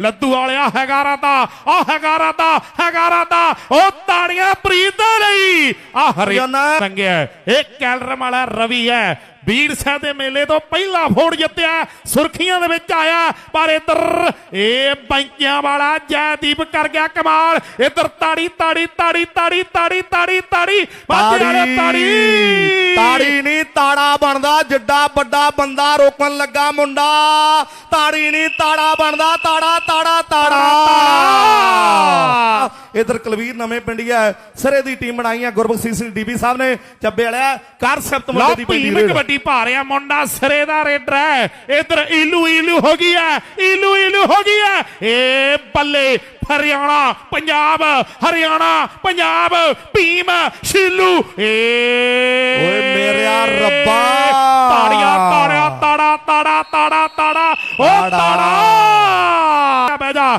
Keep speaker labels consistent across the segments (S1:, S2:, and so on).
S1: ਲੱਦੂ ਵਾਲਿਆ ਹੈਗਾਰਾ ਦਾ ਆ ਹੈਗਾਰਾ ਦਾ ਹੈਗਾਰਾ ਦਾ ਉਹ ਤਾੜੀਆਂ ਪ੍ਰੀਤ ਦੇ ਲਈ। ਆ ਹਰਿਆਣਾ ਰੰਗਿਆ ਇਹ ਕੈਲਰਮ ਵਾਲਾ ਰਵੀ ਹੈ। ਬੀੜ ਸਾਹਿਬ ਦੇ ਮੇਲੇ ਤੋਂ ਪਹਿਲਾ ਫੋੜ ਜਿੱਤਿਆ। ਸੁਰਖੀਆਂ ਦੇ ਵਿੱਚ ਆਇਆ। ਪਰ ਇੱਧਰ ਇਹ ਬੈਂਕਿਆਂ ਵਾਲਾ ਜੈਦੀਪ ਕਰ ਗਿਆ ਕਮਾਲ। ਇੱਧਰ ਤਾੜੀ ਤਾੜੀ ਤਾੜੀ ਤਾੜੀ ਤਾੜੀ ਤਾੜੀ ਤਾੜੀ। ਬਾਜੇ ਤਾੜੀ।
S2: ਤਾੜੀ ਨਹੀਂ ਤਾੜਾ ਬਣਦਾ। ਜਿੱਡਾ ਵੱਡਾ ਬੰਦਾ ਰੋਕਣ ਲੱਗਾ ਮੁੰਡਾ। ਤਾੜੀ ਨਹੀਂ ਤਾੜਾ ਬਣਦਾ। ਤਾੜਾ ਤਾੜਾ ਤਾੜਾ। ਇਧਰ ਕਲਵੀਰ ਨਵੇਂ ਪਿੰਡੀਆ ਸਰੇ ਦੀ ਟੀਮ ਬਣਾਈ ਹੈ। ਗੁਰਬਖਸ਼ ਸਿੰਘ ਡੀਬੀ ਸਾਹਿਬ ਨੇ ਚੱਬੇ ਵਾਲਿਆ। ਕਰ ਸਬਤ
S1: ਲਓ
S2: ਮੁੰਡੇ ਦੀ ਪਿੰਡੀ ਰੇਡ
S1: ਕਬੱਡੀ ਪਾ ਰਿਹਾ ਮੁੰਡਾ ਸਿਰੇ ਦਾ ਰੇਡਰ ਹੈ। ਇਧਰ ਈਲੂ ਈਲੂ ਹੋ ਗਈ ਹੈ। ਈਲੂ ਈਲੂ ਹੋ ਗਈ ਹੈ। ਏ ਬੱਲੇ ਹਰਿਆਣਾ ਪੰਜਾਬ ਹਰਿਆਣਾ ਪੰਜਾਬ ਭੀਮ ਸ਼ੀਲੂ। ਏ
S2: ਓਏ ਮੇਰਿਆ ਰੱਬਾ।
S1: ਤਾੜੀਆਂ ਤਾੜਿਆ ਤਾੜਾ ਤਾੜਾ ਤਾੜਾ ਤਾੜਾ। ਓ
S2: ਤਾੜਾ।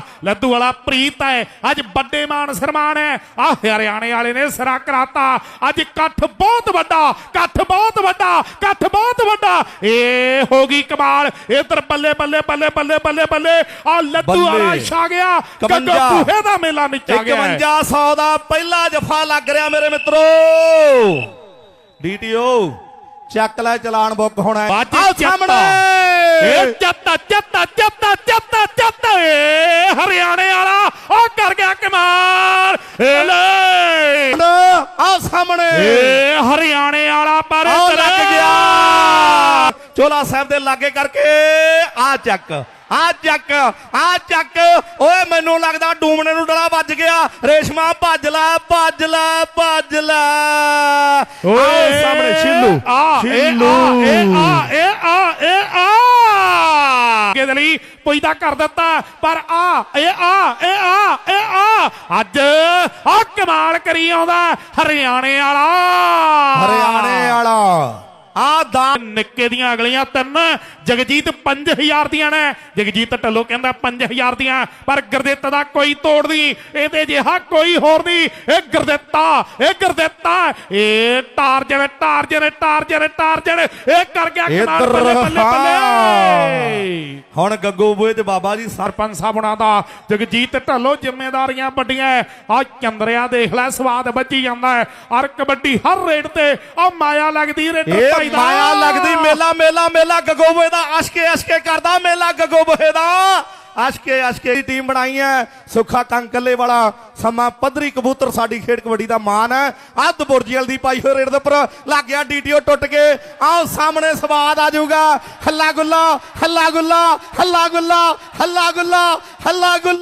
S1: ਜਾ ਲੱਦੂ ਵਾਲਾ ਪ੍ਰੀਤ ਹੈ। ਅੱਜ ਵੱਡੇ ਮਾਨ ਸਨਮਾਨ ਹੈ। ਆ ਹਰਿਆਣੇ ਵਾਲੇ ਨੇ ਸਿਰਾ ਕਰਾਤਾ। ਅੱਜ ਇਕੱਠ ਬਹੁਤ ਵੱਡਾ ਇਕੱਠ ਬਹੁਤ ਵੱਡਾ ਇਕੱਠ ਬਹੁਤ ਵੱਡਾ। ਏ ਹੋ ਗਈ ਕਮਾਲ। ਇਧਰ ਬੱਲੇ ਬੱਲੇ ਬੱਲੇ ਬੱਲੇ ਬੱਲੇ ਬੱਲੇ। ਆ ਲੱਦੂ। ਵਾਲਾ ਛਾ ਗਿਆ। ਗੱਗੋ
S2: 51
S1: ਬੂਹੇ ਦਾ ਮੇਲਾ ਮਿਚਾ ਗਿਆ ਹੈ।
S2: 5100 ਦਾ ਪਹਿਲਾ ਜਫਾ ਲੱਗ ਰਿਹਾ ਮੇਰੇ ਮਿੱਤਰੋ। ਡੀਟੀਓ ਚੱਕ ਲੈ ਚਲਾਨ ਬੁੱਕ ਹੋਣਾ।
S1: ਚੱਤਾ।
S2: ਸਾਹਮਣੇ।
S1: ਏ। ਚੱਤਾ ਚੱਤਾ ਚੱਤਾ ਚੱਤਾ ਚੱਤਾ ਏ। ਹਰਿਆਣੇ ਵਾਲਾ ਉਹ ਕਰ ਗਿਆ ਕਮਾਲ। ਏ ਲੈ।
S2: ਆਓ ਸਾਹਮਣੇ।
S1: ਏ ਹਰਿਆਣੇ ਵਾਲਾ ਪਰ
S2: ਲੱਗ ਗਿਆ। ਚੋਲਾ ਸਾਹਿਬ ਦੇ ਲਾਗੇ ਕਰਕੇ ਆ ਚੱਕ ਆ ਚੱਕ ਆ ਚੱਕ। ਓਏ ਮੈਨੂੰ ਲੱਗਦਾ ਡੂਮਣੇ ਨੂੰ ਡਲਾ ਵੱਜ ਗਿਆ। ਰੇਸ਼ਮਾ ਭੱਜ ਲੈ ਭੱਜ ਲੈ ਭੱਜ ਲੈ। ਆਓ ਸਾਹਮਣੇ ਸ਼ਿੱਲੂ
S1: ਆ ਆ ਏ ਆ ਆ ਆ ਪੁੱਜਦਾ ਕਰ ਦਿੱਤਾ। ਪਰ ਆ ਏ ਆ ਏ ਆ ਏ ਆ। ਅੱਜ ਆ ਕਮਾਲ ਕਰੀ ਆਉਂਦਾ ਹਰਿਆਣੇ ਵਾਲਾ।
S2: ਹਰਿਆਣੇ ਵਾਲਾ। ਆ ਦਾ
S1: ਨਿੱਕੇ ਦੀਆਂ ਅਗਲੀਆਂ ਤਿੰਨ ਜਗਜੀਤ 5000 ਦੀਆਂ ਨੇ। ਜਗਜੀਤ ਢੱਲੋ ਕਹਿੰਦਾ 5000 ਦੀਆਂ ਪਰ ਗੁਰਦਿੱਤ ਦਾ ਕੋਈ ਤੋੜ ਨਹੀਂ। ਇਹਦੇ ਜਿਹਾ ਕੋਈ ਹੋਰ ਨਹੀਂ। ਇਹ ਗੁਰਦਿੱਤਾ ਇਹ ਗੁਰਦਿੱਤਾ। ਇਹ ਟਾਰਜਨ ਟਾਰਜਨ ਟਾਰਜਨ ਟਾਰਜਨ। ਇਹ ਕਰ ਗਿਆ ਕਮਾਲ
S2: ਇੱਧਰ
S1: ਬੱਲੇ। ਬੱਲੇ
S2: ਹੁਣ ਗੱਗੋ ਬੂਏ ਤੇ ਬਾਬਾ ਜੀ ਸਰ
S1: ਸਰਪੰਚ ਸਾਹਿਬ ਹੁਣਾਂ ਦਾ ਜਗਜੀਤ ਢੱਲੋ ਜ਼ਿੰਮੇਵਾਰੀਆਂ ਵੱਡੀਆਂ ਆ ਚੰਦਰਿਆ ਦੇਖ ਲੈ ਸਵਾਦ ਵੱਜੀ ਜਾਂਦਾ ਹੈ ਔਰ ਕਬੱਡੀ ਹਰ ਰੇਡ ਤੇ ਆ ਮਾਇਆ ਲੱਗਦੀ
S2: ਇਹ
S1: ਭਾਈ ਦਾ।
S2: ਮਾਇਆ ਲੱਗਦੀ ਮੇਲਾ ਮੇਲਾ ਮੇਲਾ ਗਗੋਬੇ ਦਾ ਅਸ਼ਕੇ ਅਸ਼ਕੇ ਕਰਦਾ ਮੇਲਾ ਗਗੋਬੇ ਦਾ। ਅਸ਼ਕੇ ਅਸ਼ਕੇ ਦੀ ਟੀਮ ਬਣਾਈ ਹੈ। ਸੁੱਖਾ ਕੰਕਲੇ ਵਾਲਾ ਸਮਾਂ ਪੱਧਰੀ ਕਬੂਤਰ ਸਾਡੀ ਖੇਡ ਕਬੱਡੀ ਦਾ ਮਾਨ ਹੈ। ਅੱਧ ਬੁਰਜੀਲ ਦੀ ਪਾਈ ਹੋਈ ਰੇਡ ਦੇ ਉੱਪਰ। ਲੱਗ ਗਿਆ ਡੀਟੀਓ ਟੁੱਟ ਕੇ। ਆਓ, ਸਾਹਮਣੇ ਸਵਾਦ ਆ ਜਾਊਗਾ। ਹੱਲਾ ਗੁੱਲਾ ਹੱਲਾ ਗੁੱਲਾ ਹੱਲਾ ਗੁੱਲਾ ਹੱਲਾ ਗੁੱਲਾ ਹੱਲਾ ਗੁੱਲਾ।